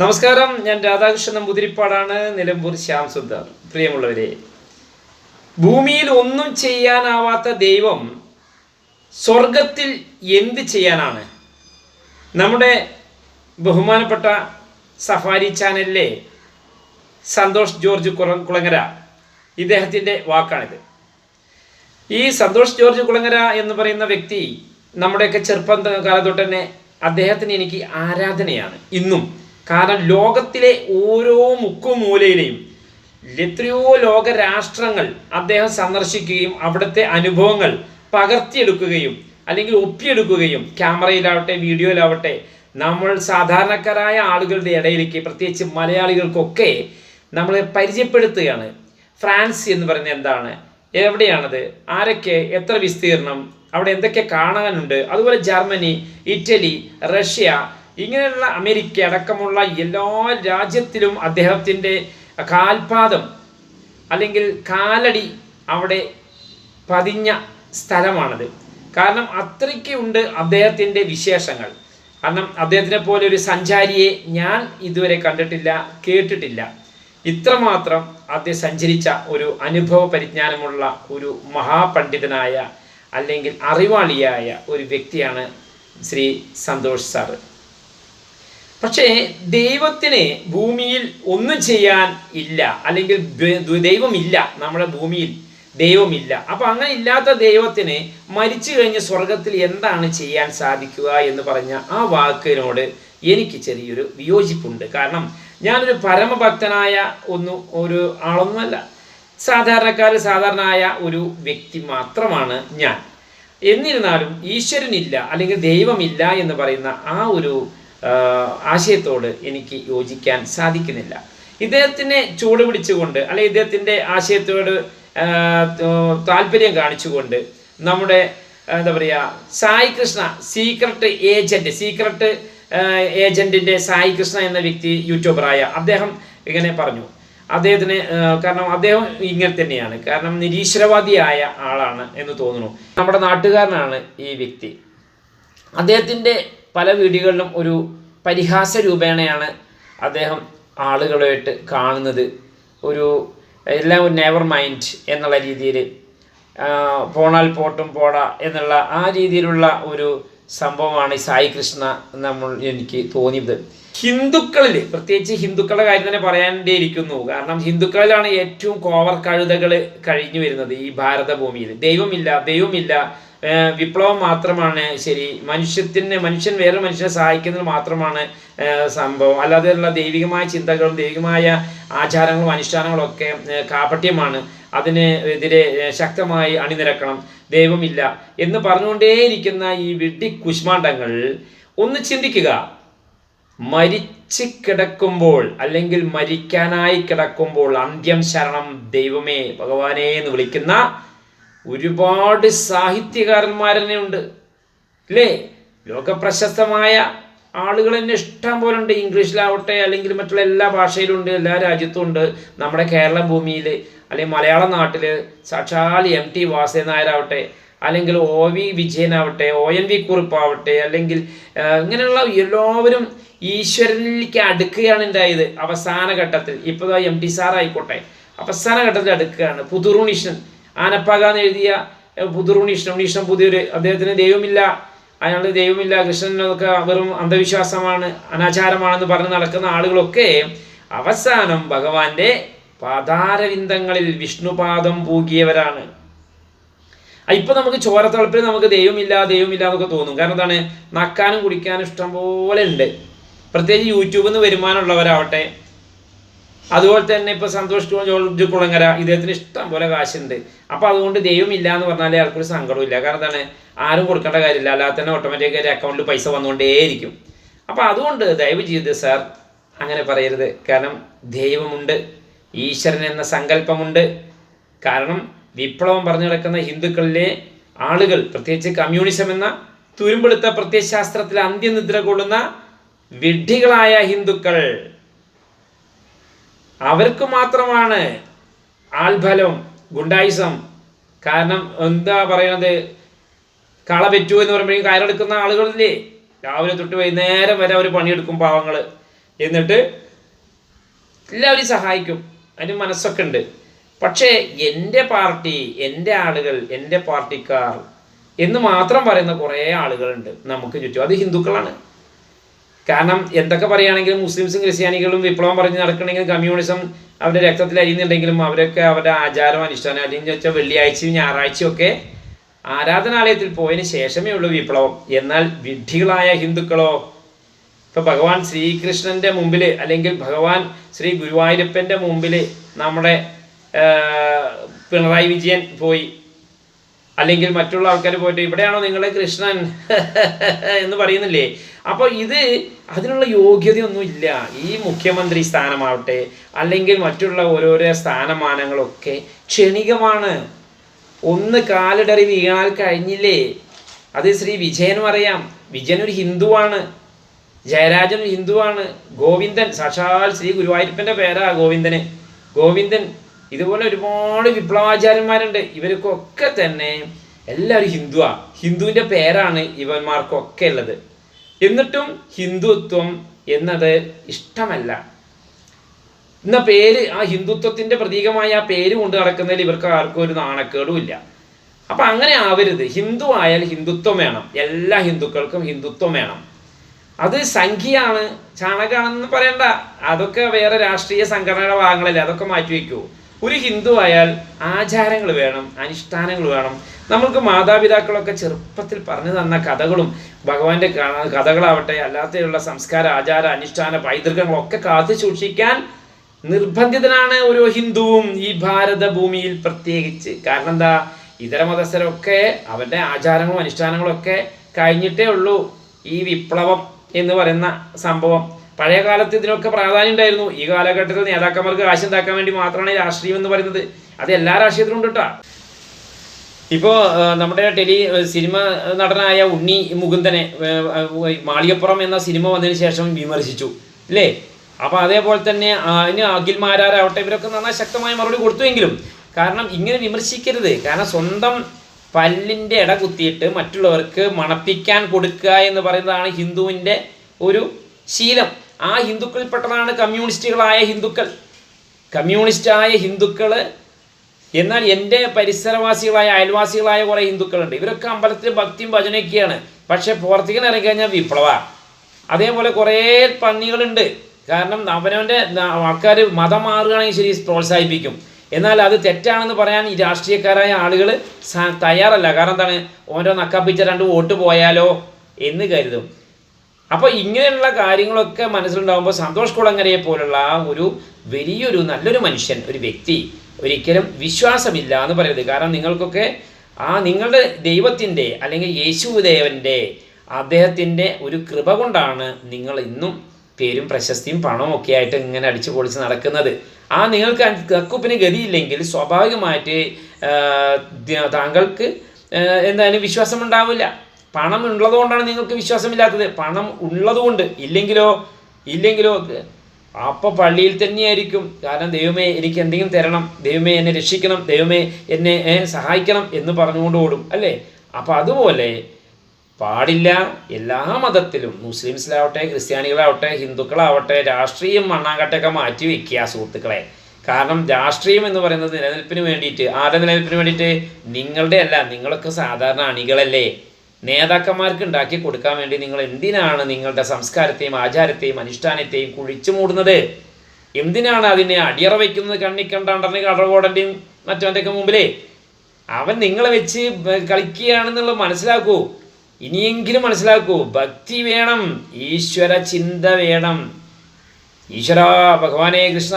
നമസ്കാരം. ഞാൻ രാധാകൃഷ്ണൻ നമ്പൂതിരിപ്പാടാണ്. നിലമ്പൂർ ശ്യാം സുന്ദർ. പ്രിയമുള്ളവരെ ഭൂമിയിൽ ഒന്നും ചെയ്യാനാവാത്ത ദൈവം സ്വർഗത്തിൽ എന്ത് ചെയ്യാനാണ്? നമ്മുടെ ബഹുമാനപ്പെട്ട സഫാരി ചാനലിലെ സന്തോഷ് ജോർജ് കുളങ്ങര ഇദ്ദേഹത്തിന്റെ വാക്കാണിത്. ഈ സന്തോഷ് ജോർജ് കുളങ്ങര എന്ന് പറയുന്ന വ്യക്തി നമ്മുടെയൊക്കെ ചെറുപ്പം കാലത്തൊട്ട് തന്നെ അദ്ദേഹത്തിന് എനിക്ക് ആരാധനയാണ്. ഇന്നും കാരണം ലോകത്തിലെ ഓരോ മുക്കും മൂലയിലെയും എത്രയോ ലോക രാഷ്ട്രങ്ങൾ അദ്ദേഹം സന്ദർശിക്കുകയും അവിടുത്തെ അനുഭവങ്ങൾ പകർത്തിയെടുക്കുകയും അല്ലെങ്കിൽ ഒപ്പിയെടുക്കുകയും ക്യാമറയിലാവട്ടെ വീഡിയോയിലാവട്ടെ നമ്മൾ സാധാരണക്കാരായ ആളുകളുടെ ഇടയിലേക്ക് പ്രത്യേകിച്ച് മലയാളികൾക്കൊക്കെ നമ്മളെ പരിചയപ്പെടുത്തുകയാണ്. ഫ്രാൻസ് എന്ന് പറയുന്നത് എന്താണ്? എവിടെയാണത്? ആരൊക്കെ? എത്ര വിസ്തീർണം? അവിടെ എന്തൊക്കെ കാണാനുണ്ട്? അതുപോലെ ജർമ്മനി ഇറ്റലി റഷ്യ ഇങ്ങനെയുള്ള അമേരിക്ക അടക്കമുള്ള എല്ലാ രാജ്യത്തിലും അദ്ദേഹത്തിന്റെ കാൽപാദം അല്ലെങ്കിൽ കാലടി അവിടെ പതിഞ്ഞ സ്ഥലമാണത്. കാരണം അത്രയ്ക്ക് ഉണ്ട് അദ്ദേഹത്തിന്റെ വിശേഷങ്ങൾ. കാരണം അദ്ദേഹത്തിനെ പോലെ ഒരു സഞ്ചാരിയെ ഞാൻ ഇതുവരെ കണ്ടിട്ടില്ല കേട്ടിട്ടില്ല. ഇത്രമാത്രം അദ്ദേഹം സഞ്ചരിച്ച ഒരു അനുഭവ പരിജ്ഞാനമുള്ള ഒരു മഹാപണ്ഡിതനായ അല്ലെങ്കിൽ അറിവാളിയായ ഒരു വ്യക്തിയാണ് ശ്രീ സന്തോഷ് സാറ്. പക്ഷേ ദൈവത്തിന് ഭൂമിയിൽ ഒന്നും ചെയ്യാൻ ഇല്ല. അല്ലെങ്കിൽ ദൈവമില്ല. നമ്മുടെ ഭൂമിയിൽ ദൈവമില്ല. അപ്പൊ അങ്ങനെ ഇല്ലാത്ത ദൈവത്തിന് മരിച്ചു കഴിഞ്ഞ് സ്വർഗത്തിൽ എന്താണ് ചെയ്യാൻ സാധിക്കുക എന്ന് പറഞ്ഞ ആ വാക്കിനോട് എനിക്ക് ചെറിയൊരു വിയോജിപ്പുണ്ട്. കാരണം ഞാനൊരു പരമഭക്തനായ ഒന്നു ഒരു ആളൊന്നുമല്ല. സാധാരണക്കാർ സാധാരണയായ ഒരു വ്യക്തി മാത്രമാണ് ഞാൻ. എന്നിരുന്നാലും ഈശ്വരനില്ല അല്ലെങ്കിൽ ദൈവമില്ല എന്ന് പറയുന്ന ആ ഒരു ആശയത്തോട് എനിക്ക് യോജിക്കാൻ സാധിക്കുന്നില്ല. ഇദ്ദേഹത്തിനെ ചൂട് പിടിച്ചുകൊണ്ട് അല്ലെ ഇദ്ദേഹത്തിന്റെ ആശയത്തോട് താല്പര്യം കാണിച്ചുകൊണ്ട് നമ്മുടെ എന്താ പറയുക Sai Krishna secret agent secret ഏജന്റിന്റെ Sai Krishna എന്ന വ്യക്തി യൂട്യൂബറായ അദ്ദേഹം ഇങ്ങനെ പറഞ്ഞു. അദ്ദേഹത്തിന് കാരണം അദ്ദേഹം ഇങ്ങനെ തന്നെയാണ്. കാരണം നിരീശ്വരവാദിയായ ആളാണ് എന്ന് തോന്നുന്നു. നമ്മുടെ നാട്ടുകാരനാണ് ഈ വ്യക്തി. അദ്ദേഹത്തിന്റെ പല വീഡിയോകളിലും ഒരു പരിഹാസ രൂപേണയാണ് അദ്ദേഹം ആളുകളുമായിട്ട് കാണുന്നത്. ഒരു എല്ലാം ഒരു നെവർ മൈൻഡ് എന്നുള്ള രീതിയിൽ പോണാൽ പോട്ടും പോടാ എന്നുള്ള ആ രീതിയിലുള്ള ഒരു സംഭവമാണ് ഈ സായി കൃഷ്ണ നമ്മൾ എനിക്ക് തോന്നിയത്. ഹിന്ദുക്കളിൽ പ്രത്യേകിച്ച് ഹിന്ദുക്കളുടെ കാര്യം തന്നെ പറയാണ്ടേയിരിക്കുന്നു കാരണം ഹിന്ദുക്കളിലാണ് ഏറ്റവും കോവർ കഴുതകൾ കഴിഞ്ഞു വരുന്നത് ഈ ഭാരത ഭൂമിയിൽ ദൈവമില്ല ദൈവമില്ല വിപ്ലവം മാത്രമാണ് ശരി. മനുഷ്യത്തിന് മനുഷ്യൻ വേറെ മനുഷ്യനെ സഹായിക്കുന്നത് മാത്രമാണ് സംഭവം. അല്ലാതെയുള്ള ദൈവികമായ ചിന്തകളും ദൈവികമായ ആചാരങ്ങളും അനുഷ്ഠാനങ്ങളും ഒക്കെ കാപട്യമാണ്. അതിന് എതിരെ ശക്തമായി അണിനിരക്കണം. ദൈവമില്ല എന്ന് പറഞ്ഞുകൊണ്ടേയിരിക്കുന്ന ഈ വിഡ്ഢി കുശ്മാണ്ഡങ്ങൾ ഒന്ന് ചിന്തിക്കുക. മരിച്ച് കിടക്കുമ്പോൾ അല്ലെങ്കിൽ മരിക്കാനായി കിടക്കുമ്പോൾ അന്ത്യം ശരണം ദൈവമേ ഭഗവാനെ എന്ന് വിളിക്കുന്ന ഒരുപാട് സാഹിത്യകാരന്മാരെന്നെ ഉണ്ട് അല്ലേ ലോകപ്രശസ്തമായ ആളുകൾ തന്നെ ഇഷ്ടം പോലെ ഉണ്ട്. ഇംഗ്ലീഷിലാവട്ടെ അല്ലെങ്കിൽ മറ്റുള്ള എല്ലാ ഭാഷയിലും ഉണ്ട് എല്ലാ രാജ്യത്തും ഉണ്ട്. നമ്മുടെ കേരള ഭൂമിയിൽ അല്ലെങ്കിൽ മലയാള നാട്ടിൽ സാക്ഷാൽ എം ടി വാസേ നായരാവട്ടെ അല്ലെങ്കിൽ ഒ വി വിജയനാവട്ടെ ഒ എൻ വി കുറിപ്പാവട്ടെ അല്ലെങ്കിൽ ഇങ്ങനെയുള്ള എല്ലാവരും ഈശ്വരനിലേക്ക് അടുക്കുകയാണ് ഉണ്ടായത് അവസാന ഘട്ടത്തിൽ. ഇപ്പോൾ എം ടി സാർ ആയിക്കോട്ടെ അവസാന ഘട്ടത്തിൽ അടുക്കുകയാണ്. പുതുറുണീഷൻ ആനപ്പാകാന്ന് എഴുതിയ പുതുറുണി പുതുറുണീഷൻ പുതിയൊരു അദ്ദേഹത്തിന് ദൈവമില്ല. അയാൾ ദൈവമില്ല. കൃഷ്ണനൊക്കെ വെറും അന്ധവിശ്വാസമാണ് അനാചാരമാണെന്ന് പറഞ്ഞ് നടക്കുന്ന ആളുകളൊക്കെ അവസാനം ഭഗവാന്റെ പാതാരവിന്ദങ്ങളിൽ വിഷ്ണുപാദം പൂകിയവരാണ്. ഇപ്പൊ നമുക്ക് ചോരത്തളപ്പിൽ നമുക്ക് ദൈവമില്ല ദൈവമില്ല എന്നൊക്കെ തോന്നും. കാരണം എന്താണ്? നക്കാനും കുടിക്കാനും ഇഷ്ടം പോലെ ഉണ്ട്. പ്രത്യേകിച്ച് യൂട്യൂബിൽ നിന്ന് വരുമാനമുള്ളവരാവട്ടെ അതുപോലെ തന്നെ ഇപ്പൊ സന്തോഷ് ജോർജ് കുളങ്ങര ഇദ്ദേഹത്തിന് ഇഷ്ടം പോലെ കാശുണ്ട്. അപ്പൊ അതുകൊണ്ട് ദൈവമില്ല എന്ന് പറഞ്ഞാൽ അയാൾക്കൊരു സങ്കടമില്ല കാരണം എന്താണ്? ആരും കൊടുക്കേണ്ട കാര്യമില്ല. അല്ലാതെ തന്നെ ഓട്ടോമാറ്റിക്കായി അക്കൗണ്ടിൽ പൈസ വന്നുകൊണ്ടേയിരിക്കും. അപ്പൊ അതുകൊണ്ട് ദയവ് ചെയ്ത് സാർ അങ്ങനെ പറയരുത്. കാരണം ദൈവമുണ്ട് ഈശ്വരൻ എന്ന സങ്കല്പമുണ്ട്. കാരണം വിപ്ലവം പറഞ്ഞു നടക്കുന്ന ഹിന്ദുക്കളിലെ ആളുകൾ പ്രത്യേകിച്ച് കമ്മ്യൂണിസം എന്ന തുരുമ്പെടുത്ത പ്രത്യയശാസ്ത്രത്തിൽ അന്ത്യനിദ്ര കൊള്ളുന്ന വിഡ്ഢികളായ ഹിന്ദുക്കൾ അവർക്ക് മാത്രമാണ് ആൾബലം ഗുണ്ടായിസം. കാരണം എന്താ പറയണത്? കള പെറ്റു എന്ന് പറയുമ്പോഴേക്കും കയറെടുക്കുന്ന ആളുകളില്ലേ? രാവിലെ തൊട്ട് വൈകുന്നേരം വരെ അവർ പണിയെടുക്കും പാവങ്ങൾ എന്നിട്ട് എല്ലാവരും സഹായിക്കും. അതിന് മനസ്സൊക്കെ ഉണ്ട്. പക്ഷേ എന്റെ പാർട്ടി എന്റെ ആളുകൾ എന്റെ പാർട്ടിക്കാർ എന്ന് മാത്രം പറയുന്ന കുറേ ആളുകളുണ്ട് നമുക്ക് ചുറ്റും. അത് ഹിന്ദുക്കളാണ്. കാരണം എന്തൊക്കെ പറയുകയാണെങ്കിലും മുസ്ലിംസും ക്രിസ്ത്യാനികളും വിപ്ലവം പറഞ്ഞ് നടക്കണമെങ്കിൽ കമ്മ്യൂണിസം അവരുടെ രക്തത്തിൽ അരിയുന്നുണ്ടെങ്കിലും അവരൊക്കെ അവരുടെ ആചാരം അനുഷ്ഠാനം അല്ലെങ്കിൽ വെച്ചാൽ വെള്ളിയാഴ്ചയും ഞായറാഴ്ചയും ഒക്കെ ആരാധനാലയത്തിൽ പോയതിന് ശേഷമേ ഉള്ളൂ വിപ്ലവം. എന്നാൽ വിഡ്ഢികളായ ഹിന്ദുക്കളോ ഇപ്പൊ ഭഗവാൻ ശ്രീകൃഷ്ണന്റെ മുമ്പിൽ അല്ലെങ്കിൽ ഭഗവാൻ ശ്രീ ഗുരുവായൂരപ്പന്റെ മുമ്പിൽ നമ്മുടെ പിണറായി വിജയൻ പോയി അല്ലെങ്കിൽ മറ്റുള്ള ആൾക്കാർ പോയിട്ട് ഇവിടെയാണോ നിങ്ങളെ കൃഷ്ണൻ എന്ന് പറയുന്നില്ലേ? അപ്പോൾ ഇത് അതിനുള്ള യോഗ്യതയൊന്നുമില്ല ഈ മുഖ്യമന്ത്രി സ്ഥാനമാവട്ടെ അല്ലെങ്കിൽ മറ്റുള്ള ഓരോരോ സ്ഥാനമാനങ്ങളൊക്കെ ക്ഷണികമാണ്. ഒന്ന് കാലിടറി വീണാൽ കഴിഞ്ഞില്ലേ? അത് ശ്രീ വിജയനും അറിയാം. വിജയൻ ഒരു ഹിന്ദുവാണ്. ജയരാജൻ ഹിന്ദുവാണ്. ഗോവിന്ദൻ സാക്ഷാൽ ശ്രീ ഗുരുവായൂരപ്പന്റെ പേരാ ഗോവിന്ദന്. ഗോവിന്ദൻ ഇതുപോലെ ഒരുപാട് വിപ്ലവാചാര്യന്മാരുണ്ട്. ഇവർക്കൊക്കെ തന്നെ എല്ലാവരും ഹിന്ദുവാ. ഹിന്ദുവിന്റെ പേരാണ് ഇവന്മാർക്കൊക്കെ ഉള്ളത്. എന്നിട്ടും ഹിന്ദുത്വം എന്നത് ഇഷ്ടമല്ല. എന്ന പേര് ആ ഹിന്ദുത്വത്തിന്റെ പ്രതീകമായ ആ പേര് കൊണ്ട് നടക്കുന്നതിൽ ഇവർക്ക് ആർക്കും ഒരു നാണക്കേടും ഇല്ല. അപ്പൊ അങ്ങനെ ആവരുത്. ഹിന്ദു ആയാൽ ഹിന്ദുത്വം വേണം. എല്ലാ ഹിന്ദുക്കൾക്കും ഹിന്ദുത്വം വേണം. അത് സംഖ്യയാണ് ചാണകമാണെന്ന് പറയണ്ട. അതൊക്കെ വേറെ രാഷ്ട്രീയ സംഘടനയുടെ ഭാഗങ്ങളല്ലേ. അതൊക്കെ മാറ്റി വയ്ക്കൂ ഒരു ഹിന്ദു ആയാൽ ആചാരങ്ങൾ വേണം അനുഷ്ഠാനങ്ങൾ വേണം. നമ്മൾക്ക് മാതാപിതാക്കളൊക്കെ ചെറുപ്പത്തിൽ പറഞ്ഞു തന്ന കഥകളും ഭഗവാന്റെ കഥകളാവട്ടെ അല്ലാതെയുള്ള സംസ്കാര ആചാര അനുഷ്ഠാന പൈതൃകങ്ങളൊക്കെ കാത്തു സൂക്ഷിക്കാൻ നിർബന്ധിതനാണ് ഓരോ ഹിന്ദുവും ഈ ഭാരത ഭൂമിയിൽ പ്രത്യേകിച്ച്. കാരണം എന്താ? ഇതര മതസ്ഥരൊക്കെ അവരുടെ ആചാരങ്ങളും അനുഷ്ഠാനങ്ങളും ഒക്കെ കഴിഞ്ഞിട്ടേ ഉള്ളൂ ഈ വിപ്ലവം എന്ന് പറയുന്ന സംഭവം. പഴയ കാലത്ത് ഇതിനൊക്കെ പ്രാധാന്യം ഉണ്ടായിരുന്നു. ഈ കാലഘട്ടത്തിൽ നേതാക്കന്മാർക്ക് കാശ് ഉണ്ടാക്കാൻ വേണ്ടി മാത്രമാണ് രാഷ്ട്രീയം എന്ന് പറയുന്നത്. അത് എല്ലാ രാഷ്ട്രീയത്തിലും ഉണ്ട് കേട്ടോ ഇപ്പോൾ നമ്മുടെ ടെലി സിനിമ നടനായ ഉണ്ണി മുകുന്ദനെ മാളികപ്പുറം എന്ന സിനിമ വന്നതിന് ശേഷം വിമർശിച്ചു. അല്ലേ അപ്പോൾ അതേപോലെ തന്നെ അതിന് അഖിൽ മാരാരാവട്ടെ ഇവരൊക്കെ നന്നായി ശക്തമായ മറുപടി കൊടുത്തുവെങ്കിലും കാരണം ഇങ്ങനെ വിമർശിക്കരുത്. കാരണം സ്വന്തം പല്ലിന്റെ ഇട കുത്തിയിട്ട് മറ്റുള്ളവർക്ക് മണപ്പിക്കാൻ കൊടുക്കുക എന്ന് പറയുന്നതാണ് ഹിന്ദുവിന്റെ ഒരു ശീലം. ആ ഹിന്ദുക്കളിൽപ്പെട്ടതാണ് കമ്മ്യൂണിസ്റ്റുകളായ ഹിന്ദുക്കൾ. കമ്മ്യൂണിസ്റ്റായ ഹിന്ദുക്കൾ എന്നാൽ എന്റെ പരിസരവാസികളായ അയൽവാസികളായ കുറേ ഹിന്ദുക്കളുണ്ട്. ഇവരൊക്കെ അമ്പലത്തിൽ ഭക്തിയും ഭജനയൊക്കെയാണ്. പക്ഷേ പുറത്തേക്ക് ഇറങ്ങി കഴിഞ്ഞാൽ വിപ്ലവ. അതേപോലെ കുറേ പന്നികളുണ്ട്. കാരണം അവനവന്റെ ആൾക്കാർ മതം മാറുകയാണെങ്കിൽ ശരി പ്രോത്സാഹിപ്പിക്കും. എന്നാൽ അത് തെറ്റാണെന്ന് പറയാൻ ഈ രാഷ്ട്രീയക്കാരായ ആളുകൾ തയ്യാറല്ല. കാരണം എന്താണ്? ഓരോ നക്കാപ്പിച്ച രണ്ട് വോട്ട് പോയാലോ എന്ന് കരുതും. അപ്പോൾ ഇങ്ങനെയുള്ള കാര്യങ്ങളൊക്കെ മനസ്സിലുണ്ടാകുമ്പോൾ സന്തോഷ് കുളങ്ങരയെ പോലുള്ള ഒരു വലിയൊരു നല്ലൊരു മനുഷ്യൻ ഒരു വ്യക്തി ഒരിക്കലും വിശ്വാസമില്ല എന്ന് പറയരുത്. കാരണം നിങ്ങൾക്കൊക്കെ ആ നിങ്ങളുടെ ദൈവത്തിന്റെ അല്ലെങ്കിൽ യേശുദേവന്റെ അദ്ദേഹത്തിന്റെ ഒരു കൃപ കൊണ്ടാണ് നിങ്ങൾ ഇന്നും പേരും പ്രശസ്തിയും പണവും ഒക്കെ ആയിട്ട് ഇങ്ങനെ അടിച്ചു പൊളിച്ച് നടക്കുന്നത്. ആ നിങ്ങൾക്ക് കക്കുപ്പിന് ഗതിയില്ലെങ്കിൽ സ്വാഭാവികമായിട്ട് താങ്കൾക്ക് എന്തായാലും വിശ്വാസം ഉണ്ടാവില്ല പണം ഉള്ളതുകൊണ്ടാണ് നിങ്ങൾക്ക് വിശ്വാസമില്ലാത്തത്. പണം ഉള്ളതുകൊണ്ട്. ഇല്ലെങ്കിലോ? ഇല്ലെങ്കിലോ? അപ്പോൾ പള്ളിയിൽ തന്നെയായിരിക്കും. കാരണം ദൈവമേ എനിക്ക് എന്തെങ്കിലും തരണം. ദൈവമേ എന്നെ രക്ഷിക്കണം. ദൈവമേ എന്നെ സഹായിക്കണം എന്ന് പറഞ്ഞുകൊണ്ട് ഓടും. അല്ലേ? അപ്പോൾ അതുപോലെ പാടില്ല എല്ലാ മതത്തിലും. മുസ്ലിംസിലാവട്ടെ ക്രിസ്ത്യാനികളാവട്ടെ ഹിന്ദുക്കളാവട്ടെ രാഷ്ട്രീയം മണ്ണാങ്കട്ടൊക്കെ മാറ്റി വെക്കുക സുഹൃത്തുക്കളെ. കാരണം രാഷ്ട്രീയം എന്ന് പറയുന്നത് നിലനിൽപ്പിന് വേണ്ടിയിട്ട്. ആരുടെ നിലനിൽപ്പിന് വേണ്ടിയിട്ട്? നിങ്ങളുടെ അല്ല. നിങ്ങളൊക്കെ സാധാരണ അണികളല്ലേ. നേതാക്കന്മാർക്ക് ഉണ്ടാക്കി കൊടുക്കാൻ വേണ്ടി നിങ്ങൾ എന്തിനാണ് നിങ്ങളുടെ സംസ്കാരത്തെയും ആചാരത്തെയും അനുഷ്ഠാനത്തെയും കുഴിച്ചു മൂടുന്നത്? എന്തിനാണ് അതിനെ അടിയറ വയ്ക്കുന്നത് കണ്ണിക്കണ്ടാണ്ടറിന് കടകോടന്റെയും മറ്റവന്റെയൊക്കെ മുമ്പിലേ? അവൻ നിങ്ങളെ വെച്ച് കളിക്കുകയാണെന്നുള്ളത് മനസ്സിലാക്കൂ. ഇനിയെങ്കിലും മനസ്സിലാക്കൂ ഭക്തി വേണം ഈശ്വര ചിന്ത വേണം. ഈശ്വര ഭഗവാനെ കൃഷ്ണ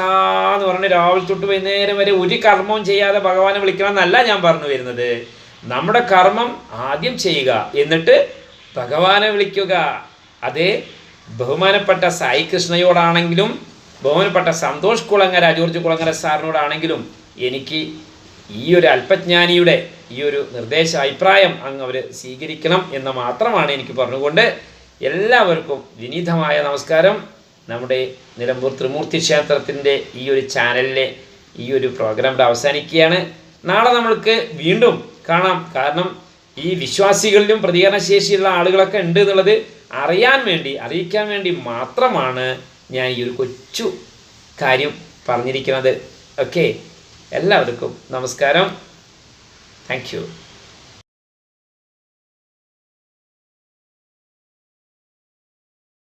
എന്ന് പറഞ്ഞ് രാവിലെ തൊട്ട് വൈകുന്നേരം വരെ ഒരു കർമ്മവും ചെയ്യാതെ ഭഗവാനെ വിളിക്കണം എന്നല്ല ഞാൻ പറഞ്ഞു വരുന്നത്. നമ്മുടെ കർമ്മം ആദ്യം ചെയ്യുക. എന്നിട്ട് ഭഗവാനെ വിളിക്കുക. അത് ബഹുമാനപ്പെട്ട സായി കൃഷ്ണയോടാണെങ്കിലും ബഹുമാനപ്പെട്ട സന്തോഷ് കുളങ്ങര ജോർജ് കുളങ്ങര സാറിനോടാണെങ്കിലും എനിക്ക് ഈ ഒരു അല്പജ്ഞാനിയുടെ ഈ ഒരു നിർദ്ദേശ അഭിപ്രായം അങ്ങ് അവർ സ്വീകരിക്കണം എന്ന് മാത്രമാണ് എനിക്ക് പറഞ്ഞുകൊണ്ട് എല്ലാവർക്കും വിനീതമായ നമസ്കാരം. നമ്മുടെ നിലമ്പൂർ ത്രിമൂർത്തി ക്ഷേത്രത്തിന്റെ ഈ ഒരു ചാനലിലെ ഈ ഒരു പ്രോഗ്രാം അവസാനിക്കുകയാണ്. നാളെ നമ്മൾക്ക് വീണ്ടും കാണാം. കാരണം ഈ വിശ്വാസികളിലും പ്രതികരണശേഷിയുള്ള ആളുകളൊക്കെ ഉണ്ട് എന്നുള്ളത് അറിയാൻ വേണ്ടി അറിയിക്കാൻ വേണ്ടി മാത്രമാണ് ഞാൻ ഈ ഒരു കൊച്ചു കാര്യം പറഞ്ഞിരിക്കുന്നത്. ഓക്കെ എല്ലാവർക്കും നമസ്കാരം. താങ്ക്